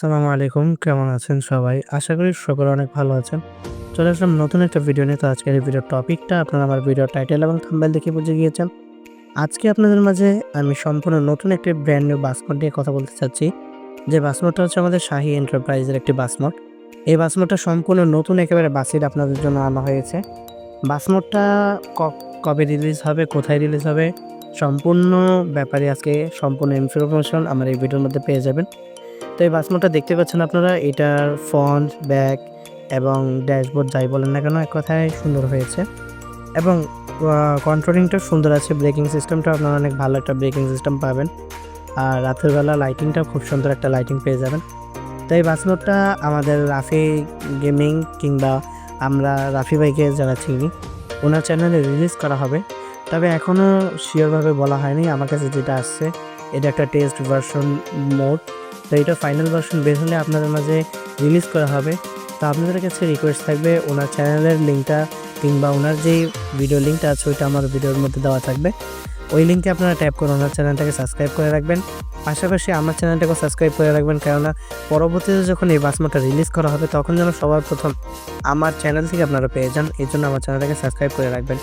আসসালামু আলাইকুম, কেমন আছেন সবাই? আশা করি সকলে অনেক ভালো আছেন। চলে আসলাম নতুন একটা ভিডিও নিয়ে। তো আজকের এই ভিডিওর টপিকটা আপনারা আমার ভিডিও টাইটেল এবং থাম্বেল দেখে বুঝে গিয়েছেন। আজকে আপনাদের মাঝে আমি সম্পূর্ণ নতুন একটি ব্র্যান্ড নিউ বাসমোট নিয়ে কথা বলতে চাচ্ছি। যে বাসমোটটা হচ্ছে আমাদের শাহি এন্টারপ্রাইজের একটি বাসমোট এই বাসমোটটা সম্পূর্ণ নতুন, একেবারে বাসির আপনাদের জন্য আনা হয়েছে। বাসমোটটা কবে রিলিজ হবে, কোথায় রিলিজ হবে, সম্পূর্ণ ব্যাপারে আজকে সম্পূর্ণ ইনফরমেশন আমার এই ভিডিওর মধ্যে পেয়ে যাবেন। তো এই বাসমোটটা দেখতে পাচ্ছেন আপনারা, এটার ফন্ট ব্যাক এবং ড্যাশবোর্ড যাই বলেন না কেন, এক কথায় সুন্দর হয়েছে। এবং কন্ট্রোলিংটা সুন্দর আছে ব্রেকিং সিস্টেমটা আপনারা অনেক ভালো একটা ব্রেকিং সিস্টেম পাবেন। আর রাতের বেলা লাইটিংটাও খুব সুন্দর একটা লাইটিং পেয়ে যাবেন। তো এই বাসমোটটা আমাদের রাফি গেমিং কিংবা আমরা রাফি ভাইকে যারা চিনি, ওনার চ্যানেলে রিলিজ করা হবে। তবে এখনও শিওরভাবে বলা হয়নি, আমার কাছে যেটা আসছে, এটা একটা টেস্ট ভার্সন মোড তো এটা ফাইনাল ভার্সন বের হলে আপনাদের মাঝে রিলিজ করা হবে। তো আপনাদের কাছে রিকোয়েস্ট থাকবে, ওনার চ্যানেলের লিঙ্কটা কিংবা ওনার যেই ভিডিও লিঙ্কটা আছে, ওইটা আমার ভিডিওর মধ্যে দেওয়া থাকবে। ওই লিঙ্কে আপনারা ট্যাপ করে ওনার চ্যানেলটাকে সাবস্ক্রাইব করে রাখবেন। পাশাপাশি আমার চ্যানেলটাকেও সাবস্ক্রাইব করে রাখবেন, কেননা পরবর্তীতে যখন এই বাসমাটা রিলিজ করা হবে, তখন যেন সবার প্রথম আমার চ্যানেল থেকে আপনারা পেয়ে যান, এই জন্য আমার চ্যানেলটাকে সাবস্ক্রাইব করে রাখবেন।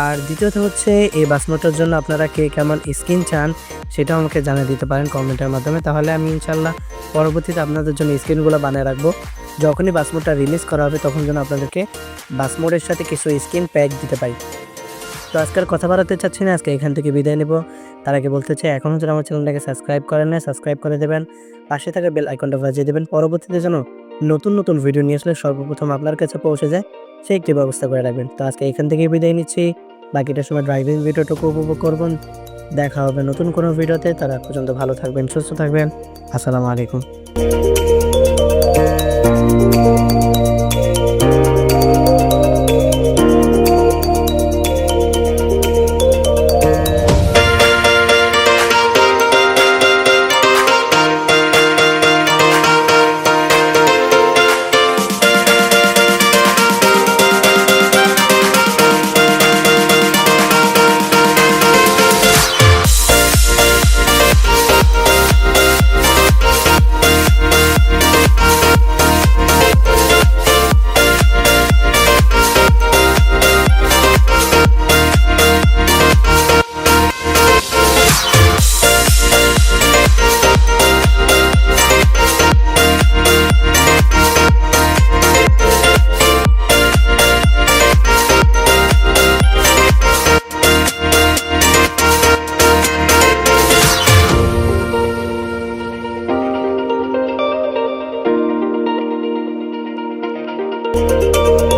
আর দ্বিতীয়ত হচ্ছে, এই বাসমোটার জন্য আপনারা কে কেমন স্কিন চান সেটাও আমাকে জানিয়ে দিতে পারেন কমেন্টের মাধ্যমে। তাহলে আমি ইনশাল্লাহ পরবর্তীতে আপনাদের জন্য স্ক্রিনগুলো বানিয়ে রাখব। যখনই বাসমোটটা রিলিজ করা হবে তখন যেন আপনাদেরকে বাসমোটের সাথে কিছু স্কিন প্যাক দিতে পারি। তো আজকের কথা বাড়াতে চাচ্ছি না, আজকে এখান থেকে বিদায় নেব। তার আগে বলতে চাই এখনও যেন আমার চ্যানেলটাকে সাবস্ক্রাইব করেন না সাবস্ক্রাইব করে দেবেন। পাশে থাকা বেল আইকনটা বাজিয়ে দেবেন। পরবর্তীতে যেন নতুন নতুন ভিডিও নিয়ে আসলে সর্বপ্রথম আপনার কাছে পৌঁছে যায় সেই একটি ব্যবস্থা করে রাখবেন। তো আজকে এখান থেকে বিদায় নিচ্ছি। বাকিটা সময় ড্রাইভিং ভিডিওটুকু উপভোগ করবেন। দেখা হবে নতুন কোনো ভিডিওতে তারা পর্যন্ত ভালো থাকবেন, সুস্থ থাকবেন। আসসালামু আলাইকুম। Música